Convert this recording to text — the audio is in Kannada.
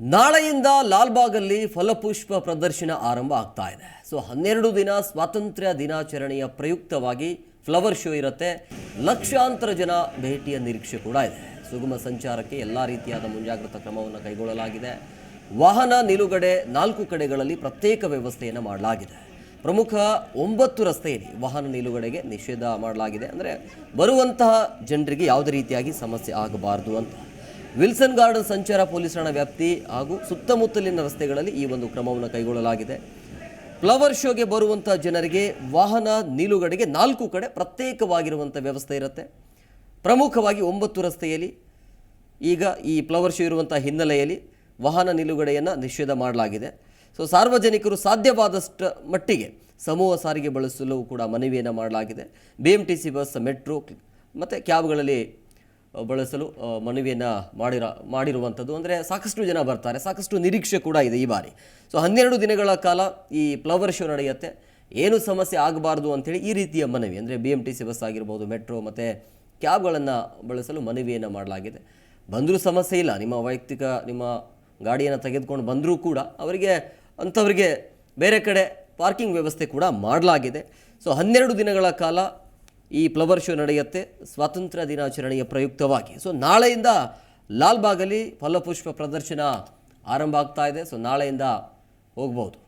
ನಾಳೆಯಿಂದ ಲಾಲ್ಬಾಗಲ್ಲಿ ಫಲಪುಷ್ಪ ಪ್ರದರ್ಶನ ಆರಂಭ ಆಗ್ತಾ ಇದೆ. ಸೊ, ಹನ್ನೆರಡು ದಿನ ಸ್ವಾತಂತ್ರ್ಯ ದಿನಾಚರಣೆಯ ಪ್ರಯುಕ್ತವಾಗಿ ಫ್ಲವರ್ ಶೋ ಇರುತ್ತೆ. ಲಕ್ಷಾಂತರ ಜನ ಭೇಟಿಯ ನಿರೀಕ್ಷೆ ಕೂಡ ಇದೆ. ಸುಗಮ ಸಂಚಾರಕ್ಕೆ ಎಲ್ಲ ರೀತಿಯಾದ ಮುಂಜಾಗ್ರತಾ ಕ್ರಮವನ್ನು ಕೈಗೊಳ್ಳಲಾಗಿದೆ. ವಾಹನ ನಿಲುಗಡೆ ನಾಲ್ಕು ಕಡೆಗಳಲ್ಲಿ ಪ್ರತ್ಯೇಕ ವ್ಯವಸ್ಥೆಯನ್ನು ಮಾಡಲಾಗಿದೆ. ಪ್ರಮುಖ ಒಂಬತ್ತು ರಸ್ತೆಯಲ್ಲಿ ವಾಹನ ನಿಲುಗಡೆಗೆ ನಿಷೇಧ ಮಾಡಲಾಗಿದೆ. ಅಂದರೆ, ಬರುವಂತಹ ಜನರಿಗೆ ಯಾವುದೇ ರೀತಿಯಾಗಿ ಸಮಸ್ಯೆ ಆಗಬಾರದು ಅಂತ. ವಿಲ್ಸನ್ ಗಾರ್ಡನ್ ಸಂಚಾರ ಪೊಲೀಸ್ ಠಾಣಾ ವ್ಯಾಪ್ತಿ ಹಾಗೂ ಸುತ್ತಮುತ್ತಲಿನ ರಸ್ತೆಗಳಲ್ಲಿ ಈ ಒಂದು ಕ್ರಮವನ್ನು ಕೈಗೊಳ್ಳಲಾಗಿದೆ. ಫ್ಲವರ್ ಶೋಗೆ ಬರುವಂಥ ಜನರಿಗೆ ವಾಹನ ನಿಲುಗಡೆಗೆ ನಾಲ್ಕು ಕಡೆ ಪ್ರತ್ಯೇಕವಾಗಿರುವಂಥ ವ್ಯವಸ್ಥೆ ಇರುತ್ತೆ. ಪ್ರಮುಖವಾಗಿ ಒಂಬತ್ತು ರಸ್ತೆಯಲ್ಲಿ ಈಗ ಈ ಫ್ಲವರ್ ಶೋ ಇರುವಂಥ ಹಿನ್ನೆಲೆಯಲ್ಲಿ ವಾಹನ ನಿಲುಗಡೆಯನ್ನು ನಿಷೇಧ ಮಾಡಲಾಗಿದೆ. ಸೊ ಸಾರ್ವಜನಿಕರು ಸಾಧ್ಯವಾದಷ್ಟು ಮಟ್ಟಿಗೆ ಸಮೂಹ ಸಾರಿಗೆ ಬಳಸಲು ಕೂಡ ಮನವಿಯನ್ನು ಮಾಡಲಾಗಿದೆ. B M T C bus metro ಮತ್ತು ಕ್ಯಾಬ್ಗಳಲ್ಲಿ ಬಳಸಲು ಮನವಿಯನ್ನು ಮಾಡಿರ, ಮಾಡಿರುವಂಥದ್ದು. ಅಂದರೆ ಸಾಕಷ್ಟು ಜನ ಬರ್ತಾರೆ, ಸಾಕಷ್ಟು ನಿರೀಕ್ಷೆ ಕೂಡ ಇದೆ ಈ ಬಾರಿ. ಸೊ ಹನ್ನೆರಡು ದಿನಗಳ ಕಾಲ ಈ ಫ್ಲವರ್ ಶೋ ನಡೆಯುತ್ತೆ. ಏನು ಸಮಸ್ಯೆ ಆಗಬಾರ್ದು ಅಂಥೇಳಿ ಈ ರೀತಿಯ ಮನವಿ, ಅಂದರೆ B M T C bus ಆಗಿರ್ಬೋದು ಮೆಟ್ರೋ ಮತ್ತು ಕ್ಯಾಬ್ಗಳನ್ನು ಬಳಸಲು ಮನವಿಯನ್ನು ಮಾಡಲಾಗಿದೆ. ಬಂದರೂ ಸಮಸ್ಯೆ ಇಲ್ಲ, ನಿಮ್ಮ ವೈಯಕ್ತಿಕ, ನಿಮ್ಮ ಗಾಡಿಯನ್ನು ತೆಗೆದುಕೊಂಡು ಬಂದರೂ ಕೂಡ ಅವರಿಗೆ, ಅಂಥವರಿಗೆ ಬೇರೆ ಕಡೆ ಪಾರ್ಕಿಂಗ್ ವ್ಯವಸ್ಥೆ ಕೂಡ ಮಾಡಲಾಗಿದೆ. ಸೊ ಹನ್ನೆರಡು ದಿನಗಳ ಕಾಲ ಈ ಫ್ಲವರ್ ಶೋ ನಡೆಯುತ್ತೆ. ಸ್ವಾತಂತ್ರ್ಯ ದಿನಾಚರಣೆಯ ಪ್ರಯುಕ್ತವಾಗಿ. ಸೊ ನಾಳೆಯಿಂದ ಲಾಲ್ಬಾಗಲ್ಲಿ ಫಲಪುಷ್ಪ ಪ್ರದರ್ಶನ ಆರಂಭ ಆಗ್ತಾ ಇದೆ. ಸೊ ನಾಳೆಯಿಂದ ಹೋಗ್ಬೋದು.